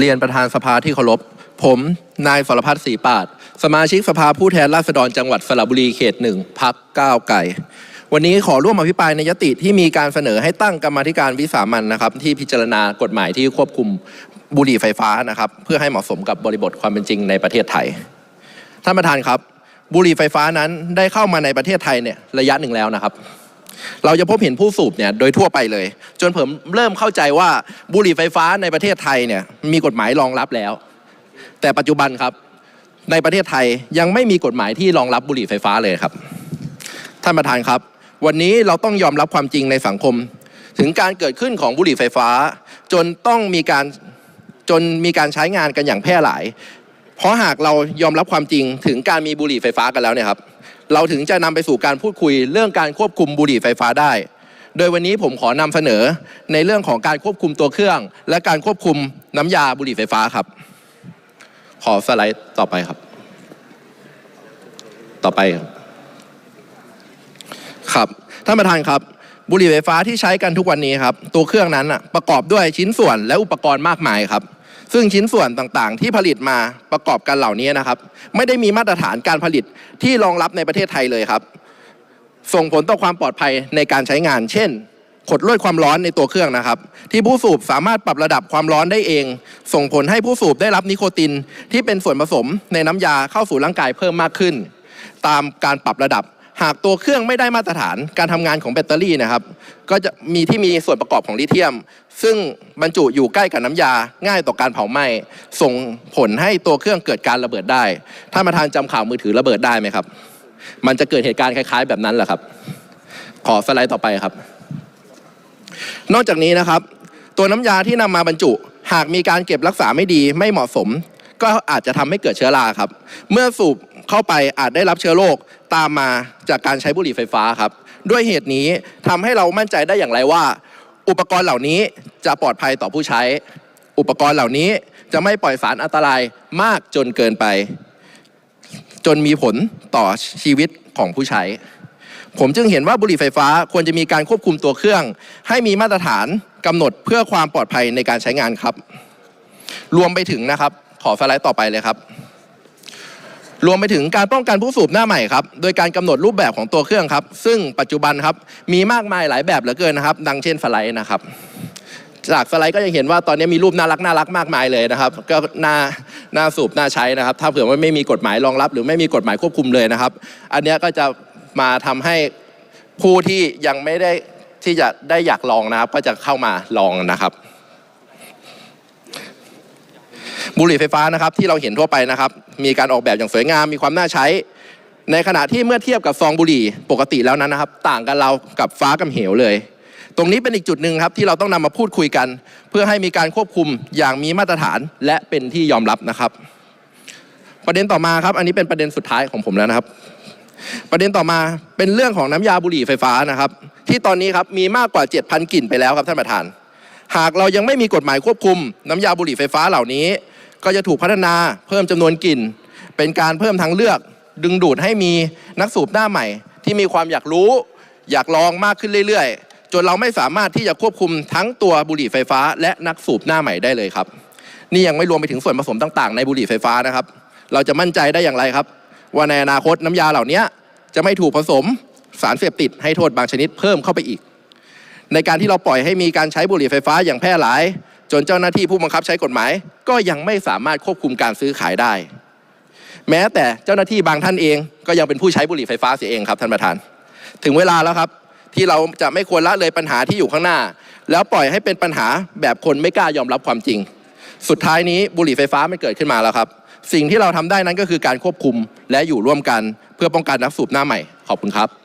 เรียนประธานสภาที่เคารพ ผมนายสรพัฒน์ศรีปาดสมาชิกสภาผู้แทนราษฎรจังหวัดสระบุรีเขตหนึ่งพักก้าวไก่ วันนี้ขอร่วมอภิปรายในยติที่มีการเสนอให้ตั้งกรรมธิการวิสามันนะครับ ที่พิจารณากฎหมายที่ควบคุมบุหรี่ไฟฟ้านะครับ เพื่อให้เหมาะสมกับบริบทความเป็นจริงในประเทศไทย ท่านประธานครับ บุหรี่ไฟฟ้านั้นได้เข้ามาในประเทศไทยเนี่ยระยะหนึ่งแล้วนะครับ เราจะพบเห็นผู้สูบเนี่ยโดยทั่วไปเลย จนผมเริ่มเข้าใจว่าบุหรี่ไฟฟ้าในประเทศไทยเนี่ยมีกฎหมายรองรับแล้ว แต่ปัจจุบันครับในประเทศไทยยังไม่มีกฎหมายที่รองรับบุหรี่ไฟฟ้าเลยครับ ท่านประธานครับ วันนี้เราต้องยอมรับความจริงในสังคม ถึงการเกิดขึ้นของบุหรี่ไฟฟ้า จนต้องมีการจนมีการใช้งานกันอย่างแพร่หลาย เพราะหากเรายอมรับความจริงถึงการมีบุหรี่ไฟฟ้ากันแล้วเนี่ยครับ เราถึงจะนำไปสู่การพูดคุยเรื่องการควบคุมบุหรี่ไฟฟ้าได้ โดยวันนี้ผมขอนำเสนอในเรื่องของการควบคุมตัวเครื่อง และการควบคุมน้ำยาบุหรี่ไฟฟ้าครับ ขอสไลด์ต่อไปครับ ต่อไปครับครับท่านประธานครับบุหรี่ไฟฟ้าที่ใช้กันทุกวันนี้ครับตัวเครื่องนั้นประกอบด้วยชิ้นส่วนและอุปกรณ์มากมายครับ ซึ่งชิ้นส่วนต่างๆ ที่ผลิตมาประกอบกันเหล่านี้นะครับ ไม่ได้มีมาตรฐานการผลิตที่รองรับในประเทศไทยเลยครับ ส่งผลต่อความปลอดภัยในการใช้งาน เช่นขดลวดความร้อนในตัวเครื่องนะครับ ที่ผู้สูบสามารถปรับระดับความร้อนได้เอง ส่งผลให้ผู้สูบได้รับนิโคตินที่เป็นส่วนผสมในน้ำยาเข้าสู่ร่างกายเพิ่มมากขึ้น ตามการปรับระดับ หากตัวเครื่องไม่ได้มาตรฐานการทำงานของแบตเตอรี่นะครับ ก็จะมีที่มีส่วนประกอบของลิเธียม ซึ่งบรรจุอยู่ใกล้กับน้ำยาง่ายต่อการเผาไหม้ส่งผลให้ตัวเครื่องเกิดการระเบิดได้ท่านประธานจำข่าวมือถือระเบิดได้ไหมครับ มันจะเกิดเหตุการณ์คล้ายๆ แบบนั้นแหละครับ ขอสไลด์ต่อไปครับ นอกจากนี้นะครับ ตัวน้ำยาที่นำมาบรรจุ หากมีการเก็บรักษาไม่ดีไม่เหมาะสม ก็อาจจะทำให้เกิดเชื้อราครับ เมื่อสูบ เข้าไปอาจได้รับเชื้อโรคตามมาจากการใช้บุหรี่ไฟฟ้าครับ ด้วยเหตุนี้ทำให้เรามั่นใจได้อย่างไรว่า อุปกรณ์เหล่านี้จะปลอดภัยต่อผู้ใช้ อุปกรณ์เหล่านี้จะไม่ปล่อยสารอันตรายมากจนเกินไป จนมีผลต่อชีวิตของผู้ใช้ ผมจึงเห็นว่าบุหรี่ไฟฟ้าควรจะมีการควบคุมตัวเครื่อง ให้มีมาตรฐานกำหนดเพื่อความปลอดภัยในการใช้งานครับ รวมไปถึงนะครับ ขอสไลด์ต่อไปเลยครับ รวมไปถึงการป้องกันผู้สูบหน้าใหม่ครับโดยการกำหนดรูปแบบของตัวเครื่องครับ ซึ่งปัจจุบันครับมีมากมายหลายแบบเหลือเกินนะครับ ดังเช่นสไลด์นะครับจากสไลด์ก็จะเห็นว่าตอนนี้มีรูปน่ารักน่ารักมากมายเลยนะครับ ก็น่าน่าสูบน่าใช้นะครับ ถ้าเผื่อว่าไม่มีกฎหมายรองรับ หรือไม่มีกฎหมายควบคุมเลยนะครับ อันนี้ก็จะมาทำให้ผู้ที่ยังไม่ได้ที่จะได้อยากลองนะครับ ก็จะเข้ามาลองนะครับ บุหรี่ไฟฟ้านะครับที่เราเห็นทั่วไปนะครับมีการออกแบบอย่างสวยงามมีความน่าใช้ ในขณะที่เมื่อเทียบกับซองบุหรี่ปกติแล้วนั้นนะครับ ต่างกันเรากับฟ้ากับเหวเลย ตรงนี้เป็นอีกจุดหนึ่งครับที่เราต้องนำมาพูดคุยกัน เพื่อให้มีการควบคุมอย่างมีมาตรฐานและเป็นที่ยอมรับนะครับ ประเด็นต่อมาครับ อันนี้เป็นประเด็นสุดท้ายของผมแล้วนะครับประเด็นต่อมาเป็นเรื่องของน้ำยาบุหรี่ไฟฟ้านะครับ ที่ตอนนี้ครับมีมากกว่า 7,000 กลิ่นไปแล้วครับท่านประธาน หากเรายังไม่มีกฎหมายควบคุม น้ำยาบุหรี่ไฟฟ้าเหล่านี้ ก็จะถูกพัฒนาเพิ่มจำนวนกลิ่น เป็นการเพิ่มทางเลือก ดึงดูดให้มีนักสูบหน้าใหม่ ที่มีความอยากรู้ อยากลองมากขึ้นเรื่อยๆ จนเราไม่สามารถที่จะควบคุมทั้งตัวบุหรี่ไฟฟ้า และนักสูบหน้าใหม่ได้เลยครับ นี่ยังไม่รวมไปถึงส่วนผสมต่างๆ ในบุหรี่ไฟฟ้านะครับ เราจะมั่นใจได้อย่างไรครับ ว่าในอนาคตน้ำยาเหล่านี้จะไม่ถูกผสมสารเสพติดให้โทษบางชนิดเพิ่มเข้าไปอีก ในการที่เราปล่อยให้มีการใช้บุหรี่ไฟฟ้าอย่างแพร่หลาย จนเจ้าหน้าที่ผู้บังคับใช้กฎหมาย ก็ยังไม่สามารถควบคุมการซื้อขายได้ แม้แต่เจ้าหน้าที่บางท่านเอง ก็ยังเป็นผู้ใช้บุหรี่ไฟฟ้าเสียเองครับท่านประธาน ถึงเวลาแล้วครับที่เราจะไม่ควรละเลยปัญหาที่อยู่ข้างหน้า แล้วปล่อยให้เป็นปัญหาแบบคนไม่กล้ายอมรับความจริง สุดท้ายนี้บุหรี่ไฟฟ้ามันเกิดขึ้นมาแล้วครับ สิ่งที่เราทำได้นั้นก็คือการควบคุมและอยู่ร่วมกัน เพื่อป้องกันนักสูบหน้าใหม่ขอบคุณครับ